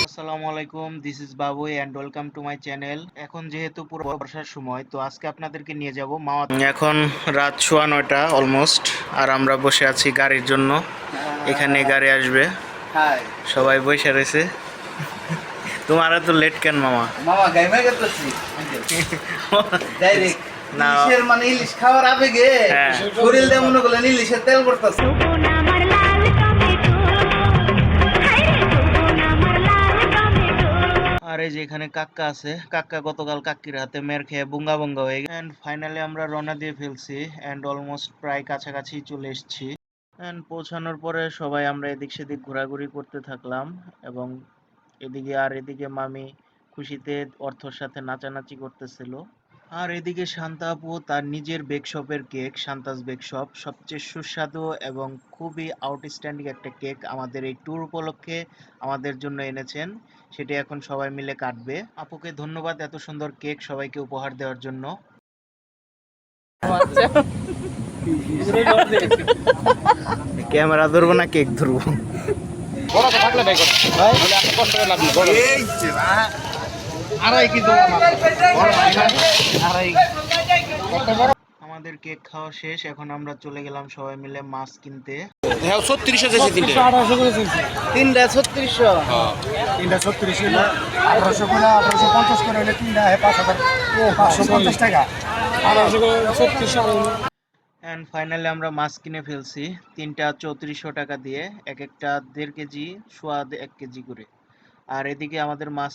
আসসালামু আলাইকুম this is Babu and welcome to my channel এখন যেহেতু পুরো বর্ষার সময় তো আজকে আপনাদেরকে নিয়ে যাব মাওয়া এখন রাত সোয়া নয়টা অলমোস্ট আর আমরা বসে আছি গাড়ির জন্য। এখানে গাড়ি আসবে। সবাই বসে রয়েছে। তোমার তো লেট কেন মামা? মামা গাইমে গেতেছি ডাইরেক্ট না। ইলিশের মানে ইলিশ খাওয়ার আবেগে হ্যাঁ। শরীর দিয়ে মনে করলেন ইলিশের তেল টমেটো আর এই যে এখানে কাক্কা আছে কাক্কা গতকাল কাক্কির হাতে মের খেয়ে বুঙ্গা বুঙ্গা হয়ে গেছে। এন্ড ফাইনালি আমরা রওনা দিয়ে ফেলছি এন্ড অলমোস্ট প্রায় কাছাকাছি চলে এসেছি। এন্ড পৌঁছানোর পরে সবাই আমরা এদিক সেদিক ঘোরাঘুরি করতে থাকলাম এবং এদিকে আর এদিকে মামি খুশিতে অর্থর সাথে নাচানাচি করতেছিল। আর এদিকে শান্তা আপু তার নিজের বেক শপের কেক শান্তাস বেক শপ সবচেয়ে সুস্বাদু এবং খুবই আউটস্ট্যান্ডিং একটা কেক আমাদের এই ট্যুর উপলক্ষে আমাদের জন্য এনেছেন। সেটি এখন সবাই মিলে কাটবে। আপুকে ধন্যবাদ এত সুন্দর কেক সবাইকে উপহার দেওয়ার জন্য। ক্যামেরা ধরবো না কেক ধরবো? আড়াই কেজি আড়াই। আমাদের কেক খাওয়া শেষ এখন আমরা চলে গেলাম সবাই মিলে মাছ কিনতে। তিনটা। ছত্রিশশো। তিনটা ছত্রিশ আঠারোশো করে আঠারোশো পঞ্চাশ করে হলে তিনটা পাঁচ হাজার। পাঁচশো পঞ্চাশ টাকা। আঠারোশো করে ছত্রিশশো অ্যান্ড ফাইনালি আমরা মাছ কিনে ফেলছি তিনটা চৌত্রিশশো টাকা দিয়ে এক একটা দেড় কেজি সোয়াদ এক কেজি করে। আর এদিকে আমাদের মাছ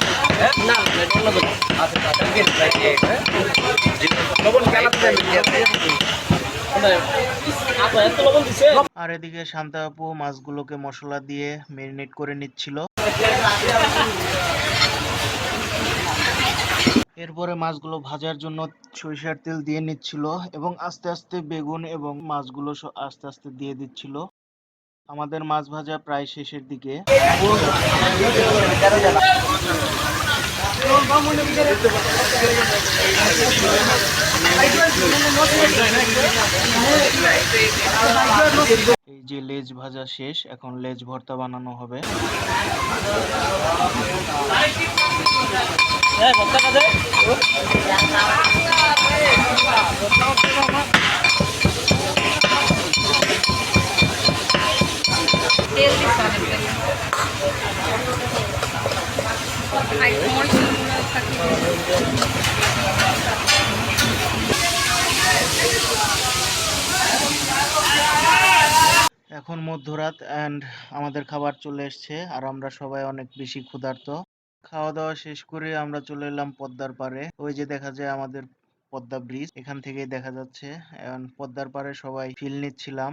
আর এদিকে শান্তা আপু মাছগুলোকে মশলা দিয়ে মেরিনেট করে নিচ্ছিল। এরপরে মাছগুলো ভাজার জন্য সরিষার তেল দিয়ে নিচ্ছিল এবং আস্তে আস্তে বেগুন এবং মাছগুলো আস্তে আস্তে দিয়ে দিচ্ছিল। আমাদের মাছ ভাজা প্রায় শেষের দিকে। এই যে লেজ ভাজা শেষ এখন লেজ ভর্তা বানানো হবে। তেল দিস অনেক এখন মধ্যরাত অ্যান্ড আমাদের খাবার চলে এসেছে আর আমরা সবাই অনেক বেশি ক্ষুধার্ত। খাওয়া দাওয়া শেষ করে আমরা চলে এলাম পদ্মার পাড়ে। ওই যে দেখা যায় আমাদের পদ্মা ব্রিজ এখান থেকেই দেখা যাচ্ছে। পদ্মার পারে সবাই ফিল নিচ্ছিলাম।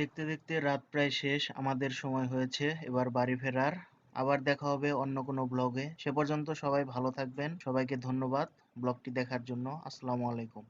দেখতে দেখতে রাত প্রায় শেষ, আমাদের সময় হয়েছে। এবার বাড়ি ফেরার। আবার দেখা হবে অন্য কোনো ব্লগে সে পর্যন্ত সবাই ভালো থাকবেন। সবাইকে ধন্যবাদ ব্লগটি দেখার জন্য। আসসালামু আলাইকুম।